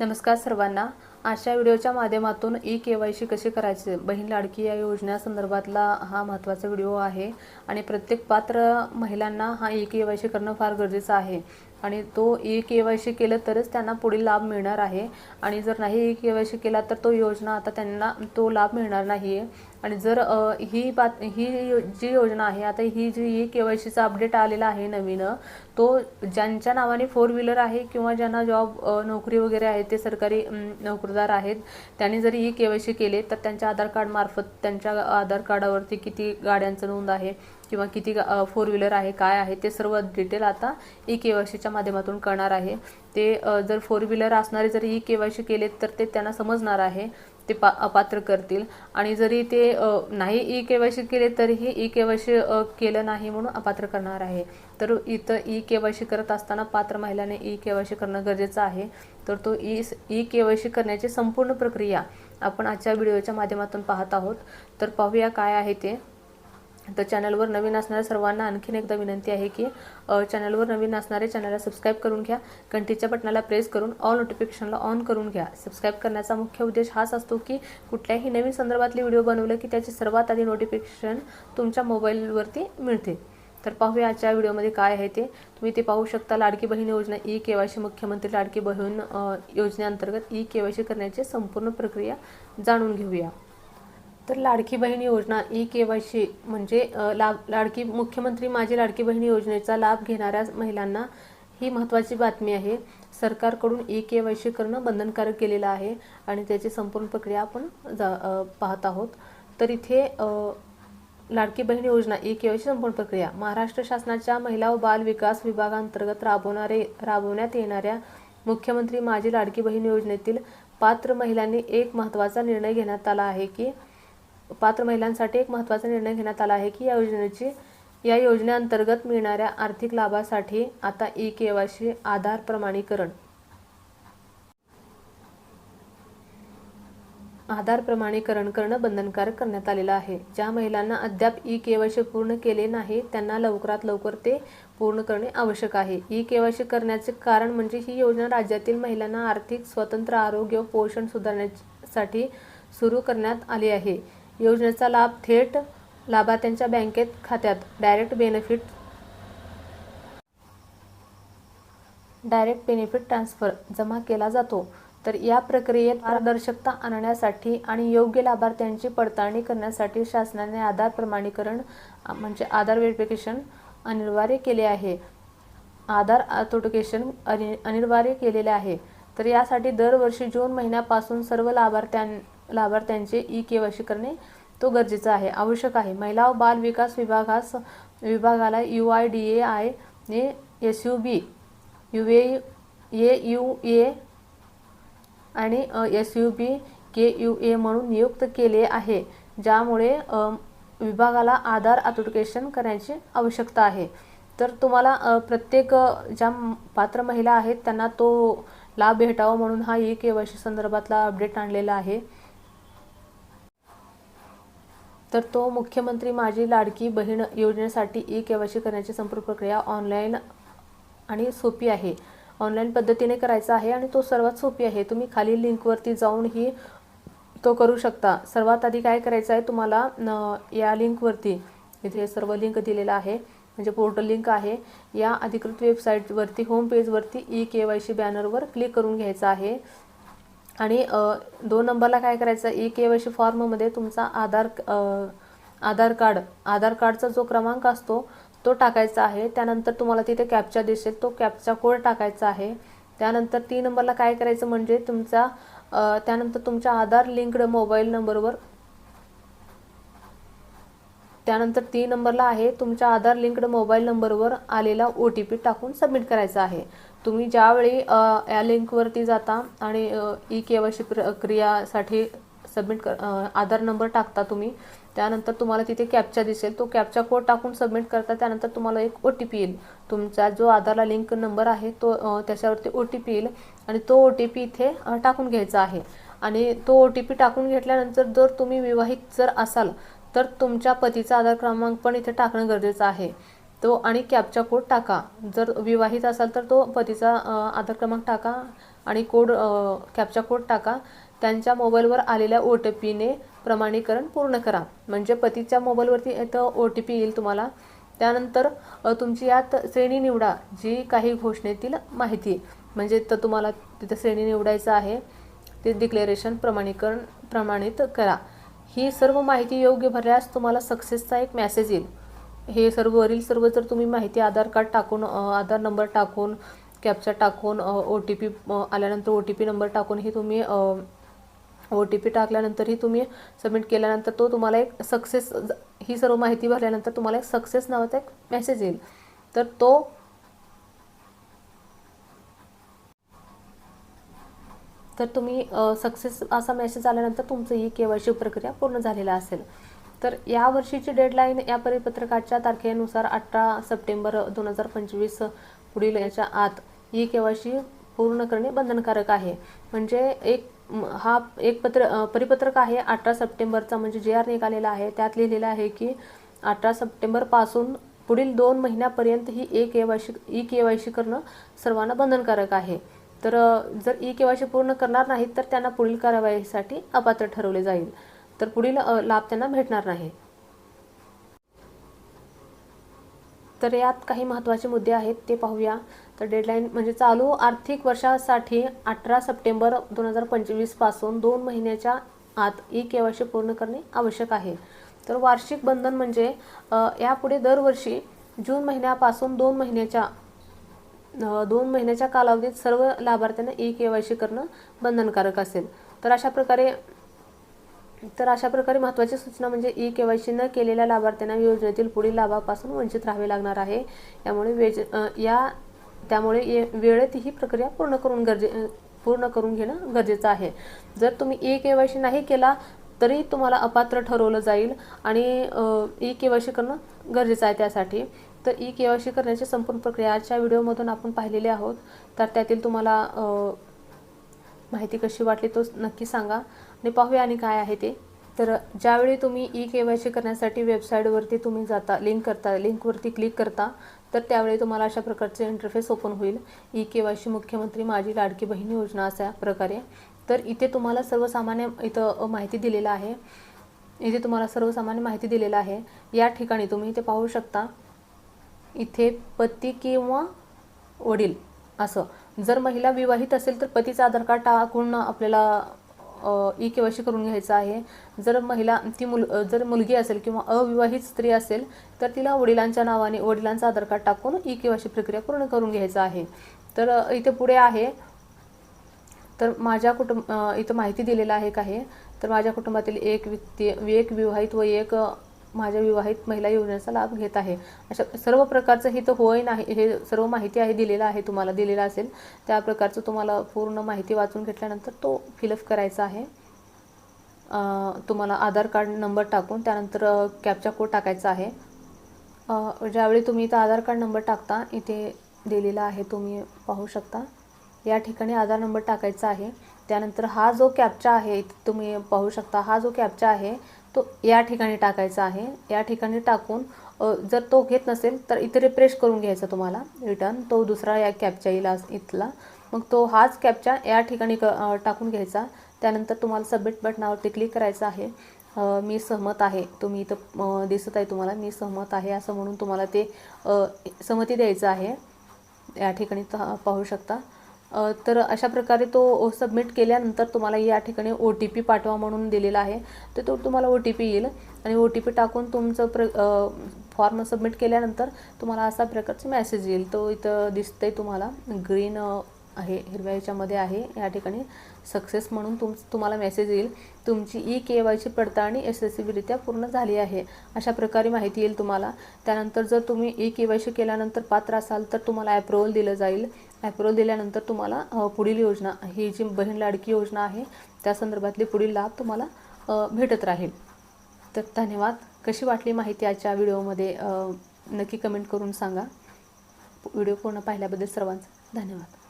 नमस्कार सर्वांना. आजच्या व्हिडिओच्या माध्यमातून ई के वाय सी कशी करायची? बहीण लाडकी या योजनेसंदर्भातला हा महत्त्वाचा व्हिडिओ आहे आणि प्रत्येक पात्र महिलांना हा ई के वाय सी करणं फार गरजेचं आहे. आणि तो ई के वाय सी केलं तरच त्यांना पुढील लाभ मिळणार आहे. आणि जर नाही ई के वाय सी केला तर तो योजना आता त्यांना तो लाभ मिळणार नाही आहे आणि जर ही बात ही यो- जी योजना आहे आता ही जी ई के वाय सीचा अपडेट आलेला आहे नवीन तो ज्यांच्या नावाने फोर व्हीलर आहे किंवा ज्यांना जॉब नोकरी वगैरे आहे ते सरकारी नोकरदार आहेत त्यांनी जरी ई के वाय सी केले तर त्यांच्या आधार कार्डमार्फत त्यांच्या आधार कार्डावरती किती गाड्यांचं नोंद आहे किंवा किती फोर व्हीलर आहे काय आहे ते सर्व डिटेल आता ई के वाय सीच्या माध्यमातून कळणार आहे. ते जर फोर व्हीलर असणारे जर ई के वाय सी केले तर ते त्यांना समजणार आहे. ते पा अपात्र करतील. आणि जरी ते नाही ई के वाय सी केले तरीही ई के वाय सी केलं नाही म्हणून अपात्र करणार आहे. तर इथं ई के वाय सी करत असताना पात्र महिलाने ई के वाय सी करणं गरजेचं आहे. तर तो E E K Y C करण्याची संपूर्ण प्रक्रिया आपण आजच्या व्हिडिओच्या माध्यमातून पाहत आहोत. तर पाहूया काय आहे ते. तर चॅनलवर नवीन असणाऱ्या सर्वांना आणखीन एकदा विनंती आहे की चॅनलवर नवीन असणारे चॅनलला सबस्क्राईब करून घ्या. घंटीच्या बटनाला प्रेस करून ऑल नोटिफिकेशनला ऑन करून घ्या. सबस्क्राईब करण्याचा मुख्य उद्देश हाच असतो की कुठल्याही नवीन संदर्भातले व्हिडिओ बनवलं की त्याची सर्वात आधी नोटिफिकेशन तुमच्या मोबाईलवरती मिळते. तर पाहूया आजच्या व्हिडिओमध्ये काय आहे ते. तुम्ही ते पाहू शकता लाडकी बहीण योजना ई के वाय सी मुख्यमंत्री लाडकी बहीण योजनेअंतर्गत ई के वाय सी करण्याची संपूर्ण प्रक्रिया जाणून घेऊया. तर लाडकी बहीण योजना ई के वाय सी म्हणजे लाभ लाडकी मुख्यमंत्री माझी लाडकी बहीण योजनेचा लाभ घेणाऱ्या महिलांना ही महत्त्वाची बातमी आहे. सरकारकडून ई के वाय सी करणं बंधनकारक केलेलं आहे आणि त्याची संपूर्ण प्रक्रिया आपण जा पाहत आहोत. तर इथे लाडकी बहीण योजना ई के वाय सी संपूर्ण प्रक्रिया. महाराष्ट्र शासनाच्या महिला व बाल विकास विभागांतर्गत राबवणारे राबवण्यात येणाऱ्या मुख्यमंत्री माझी लाडकी बहीण योजनेतील पात्र महिलांनी एक महत्त्वाचा निर्णय घेण्यात आला आहे की पात्र महिलांसाठी एक महत्त्वाचा निर्णय घेण्यात आला आहे की या योजनेची या योजनेअंतर्गत मिळणाऱ्या आर्थिक लाभासाठी आता ई के आधार प्रमाणीकरण. आधार प्रमाणीकरण करणं बंधनकारक करण्यात आलेलं आहे. ज्या महिलांना अद्याप ई के पूर्ण केले नाही त्यांना लवकरात लवकर ते पूर्ण करणे आवश्यक आहे. ई के करण्याचे कारण म्हणजे ही योजना राज्यातील महिलांना आर्थिक स्वतंत्र आरोग्य व पोषण सुधारण्यासाठी सुरू करण्यात आली आहे. योजनेचा लाभ थेट लाभार्थ्यांच्या बँकेत खात्यात. Direct benefit direct benefit transfer जमा केला जातो. तर या प्रक्रियेत पारदर्शकता आणण्यासाठी आणि योग्य लाभार्थ्यांची पडताळणी करण्यासाठी शासनाने आधार प्रमाणीकरण म्हणजे आधार व्हेरिफिकेशन अनिवार्य केले आहे. आधार ऑथोटिकेशन अनि अनिवार्य केलेले आहे. तर यासाठी दरवर्षी जून महिन्यापासून सर्व लाभार्थ्यां लाभार्थ्यांचे ई के वाय सी करणे तो गरजेचा आहे आवश्यक आहे. महिला व बाल विकास विभागास विभागाला U I D A I ने S U B U A A U A आणि S U B K U A म्हणून नियुक्त केले आहे ज्यामुळे विभागाला आधार अथोटिकेशन करण्याची आवश्यकता आहे. तर तुम्हाला प्रत्येक ज्या पात्र महिला आहेत त्यांना तो लाभ भेटावा म्हणून हा ई के वाय सी संदर्भातला अपडेट आणलेला आहे. तर तो मुख्यमंत्री माझी लाडकी बहीण योजनेसाठी ई के वाय सी करण्याची संपूर्ण प्रक्रिया ऑनलाईन आणि सोपी आहे. ऑनलाईन पद्धतीने करायचा आहे आणि तो सर्वात सोपी आहे. तुम्ही खाली लिंकवरती जाऊन ही तो करू शकता. सर्वात आधी काय करायचं आहे तुम्हाला या लिंकवरती इथे सर्व लिंक दिलेला आहे म्हणजे पोर्टल लिंक आहे या अधिकृत वेबसाईटवरती होम पेजवरती ई के वाय सी बॅनरवर क्लिक करून घ्यायचं आहे. आणि दोन नंबरला काय करायचं ई के वाय सी फॉर्ममध्ये तुमचा आधार आधार कार्ड आधार कार्डचा जो क्रमांक असतो तो टाकायचा आहे. त्यानंतर तुम्हाला तिथे कॅपचा दिसेल तो कॅपचा कोड टाकायचा आहे. त्यानंतर तीन नंबरला काय करायचं म्हणजे तुमचा त्यानंतर तुमच्या आधार लिंक्ड मोबाईल नंबरवर त्यानंतर तीन नंबरला आहे तुमच्या आधार लिंक्ड मोबाईल नंबरवर आलेला ओ टी पी टाकून सबमिट करायचा आहे. तुम्ही ज्यावेळी या लिंकवरती जाता आणि ई के वाय सी प्रक्रियासाठी सबमिट कर आधार नंबर टाकता तुम्ही त्यानंतर तुम्हाला तिथे कॅपचा दिसेल. तो कॅपचा कोड टाकून सबमिट करता त्यानंतर तुम्हाला एक ओ टी पी येईल. तुमचा जो आधारला लिंक नंबर आहे तो त्याच्यावरती ओ टी पी येईल आणि तो ओ टी पी इथे टाकून घ्यायचा आहे. आणि तो ओ टी पी टाकून घेतल्यानंतर जर तुम्ही विवाहित जर असाल तर तुमच्या पतीचा आधार क्रमांक पण इथे टाकणं गरजेचं आहे. तो आणि कॅपचा कोड टाका. जर विवाहित असाल तर तो पतीचा आधार क्रमांक टाका आणि कोड कॅप्चा कोड टाका. त्यांच्या मोबाईलवर आलेल्या ओ टी पीने प्रमाणीकरण पूर्ण करा. म्हणजे पतीच्या मोबाईलवरती इथं ओ टी पी येईल तुम्हाला. त्यानंतर तुमची यात श्रेणी निवडा जी काही घोषणेतील माहिती. म्हणजे तर तुम्हाला तिथं श्रेणी निवडायचं आहे. ते डिक्लेरेशन प्रमाणीकरण प्रमाणित करा. ही सर्व माहिती योग्य भरल्यास तुम्हाला सक्सेसचा एक मेसेज येईल. हे सर्व वरील सर्व जर तुम्ही माहिती आधार कार्ड टाकून आधार नंबर टाकून कॅप्चा टाकून ओ टी पी आल्यानंतर ओ टी पी नंबर टाकून ही तुम्ही ओ टी पी टाकल्यानंतरही तुम्ही सबमिट केल्यानंतर तो तुम्हाला एक सक्सेस ही सर्व माहिती भरल्यानंतर तुम्हाला एक सक्सेस नावाचा एक मेसेज येईल. तर तो तर तुम्ही सक्सेस असा मेसेज आल्यानंतर तुमचं ही के वाय सी प्रक्रिया पूर्ण झालेला असेल. तर या वर्षीची डेडलाईन या परिपत्रकाच्या तारखेनुसार अठरा सप्टेंबर दोन हजार पंचवीस पुढील याच्या आत ई के पूर्ण करणे बंधनकारक आहे. म्हणजे एक हा एक पत्र परिपत्रक आहे अठरा सप्टेंबरचा म्हणजे जे आर निघालेला आहे त्यात लिहिलेलं आहे की अठरा सप्टेंबरपासून पुढील दोन महिन्यापर्यंत ही A K Y C E K Y C करणं सर्वांना बंधनकारक आहे. तर जर ई के वाय सी पूर्ण करणार नाहीत तर त्यांना पुढील कारवाईसाठी अपात्र ठरवले जाईल. तर पुढील लाभ त्यांना भेटणार नाही. तर यात काही महत्त्वाचे मुद्दे आहेत ते पाहूया. तर डेडलाईन म्हणजे चालू आर्थिक वर्षासाठी अठरा सप्टेंबर दोन हजार पंचवीसपासून दोन महिन्याच्या आत ई के वाय सी पूर्ण करणे आवश्यक आहे. तर वार्षिक बंधन म्हणजे यापुढे दरवर्षी जून महिन्यापासून दोन महिन्याच्या दोन महिन्याच्या कालावधीत सर्व लाभार्थ्यांना ई के वाय सी करणं बंधनकारक असेल. तर अशा प्रकारे तर अशा प्रकारे महत्त्वाची सूचना म्हणजे ई के वाय सी न केलेल्या लाभार्थ्यांना योजनेतील पुढील लाभापासून वंचित राहावे लागणार आहे. यामुळे वेज या त्यामुळे ये- वेळेत ही प्रक्रिया पूर्ण करून गरजे पूर्ण करून घेणं गरजेचं आहे. जर तुम्ही ई के वाय सी नाही केला तरी तुम्हाला अपात्र ठरवलं जाईल आणि ई के वाय सी करणं गरजेचं आहे त्यासाठी. तर ई के वाय सी करण्याची संपूर्ण प्रक्रिया आजच्या व्हिडिओमधून आपण पाहिलेली आहोत. तर त्यातील तुम्हाला माहिती कशी वाटली तो नक्की सांगा. आणि पाहूया आणि काय आहे ते. तर ज्यावेळी तुम्ही ई के वाय सी करण्यासाठी वेबसाईटवरती तुम्ही जाता लिंक करता लिंकवरती क्लिक करता तर त्यावेळी तुम्हाला अशा प्रकारचे इंटरफेस ओपन होईल. ई के वाय सी मुख्यमंत्री माझी लाडकी बहीण योजना अशा प्रकारे. तर इथे तुम्हाला सर्वसामान्य इथं माहिती दिलेलं आहे. इथे तुम्हाला सर्वसामान्य माहिती दिलेलं आहे. या ठिकाणी तुम्ही इथे पाहू शकता. इथे पती किंवा वडील असं. जर महिला विवाहित असेल तर पतीचं आधार कार्ड टाकून आपल्याला ई के वाय सी करून घ्यायचं आहे. जर महिला ती मुल जर मुलगी असेल किंवा अविवाहित स्त्री असेल तर तिला वडिलांच्या नावाने वडिलांचं आधार कार्ड टाकून ई के वाय सी प्रक्रिया पूर्ण करून घ्यायचं आहे. तर इथे पुढे आहे. तर माझ्या कुटुंब इथं माहिती दिलेलं आहे का हे तर माझ्या कुटुंबातील एक व्यक्ती एक विवाहित व एक माझ्या विवाहित महिला योजनेचा लाभ घेत आहे. अशा सर्व प्रकारचं हे तर होय नाही हे सर्व माहिती आहे दिलेलं आहे तुम्हाला दिलेलं असेल त्या प्रकारचं तुम्हाला पूर्ण माहिती वाचून घेतल्यानंतर तो फिलअप करायचा आहे. तुम्हाला आधार कार्ड नंबर टाकून त्यानंतर कॅपचा कोड टाकायचा आहे. ज्यावेळी तुम्ही इथं आधार कार्ड नंबर टाकता इथे दिलेला आहे तुम्ही पाहू शकता. या ठिकाणी आधार नंबर टाकायचा आहे. त्यानंतर हा जो कॅपचा आहे इथे तुम्ही पाहू शकता हा जो कॅपचा आहे तो या ठिकाणी टाकायचा आहे. या ठिकाणी टाकून जर तो घेत नसेल तर इथे रिफ्रेश करून घ्यायचा तुम्हाला. रिटर्न तो दुसरा या कॅपच्या येईल आज इथला. मग तो हाच कॅपचा या ठिकाणी क टाकून घ्यायचा. त्यानंतर तुम्हाला सबमिट बटनावरती क्लिक करायचं आहे. मी सहमत आहे. तुम्ही इथं दिसत आहे तुम्हाला. मी सहमत आहे असं म्हणून तुम्हाला ते सहमती द्यायचं आहे. या ठिकाणी पाहू शकता. तर अशा प्रकारे तो सबमिट केल्यानंतर तुम्हाला या ठिकाणी ओ टी पी पाठवा म्हणून दिलेला आहे. तर तो तुम्हाला ओ टी पी येईल आणि ओ टी पी टाकून तुमचं प्र फॉर्म सबमिट केल्यानंतर तुम्हाला असा प्रकारचा मेसेज येईल. तो इथं दिसतंय तुम्हाला. ग्रीन आहे हिरव्या याच्यामध्ये आहे. या ठिकाणी सक्सेस म्हणून तुम तुम्हाला मेसेज येईल. तुमची ई के वायची पडताळणी यशस्वीरित्या पूर्ण झाली आहे. अशा प्रकारे माहिती येईल तुम्हाला. त्यानंतर जर तुम्ही ई के वाय सी केल्यानंतर पात्र असाल तर तुम्हाला ॲप्रुव्हल दिलं जाईल. ॲप्रुवल दिल्यानंतर तुम्हाला पुढील योजना ही जी बहीण लाडकी योजना आहे त्या संदर्भातले पुढील लाभ तुम्हाला भेटत राहील. तर धन्यवाद. कशी वाटली माहिती आजच्या व्हिडिओमध्ये नक्की कमेंट करून सांगा. व्हिडिओ पूर्ण पाहिल्याबद्दल सर्वांचं धन्यवाद.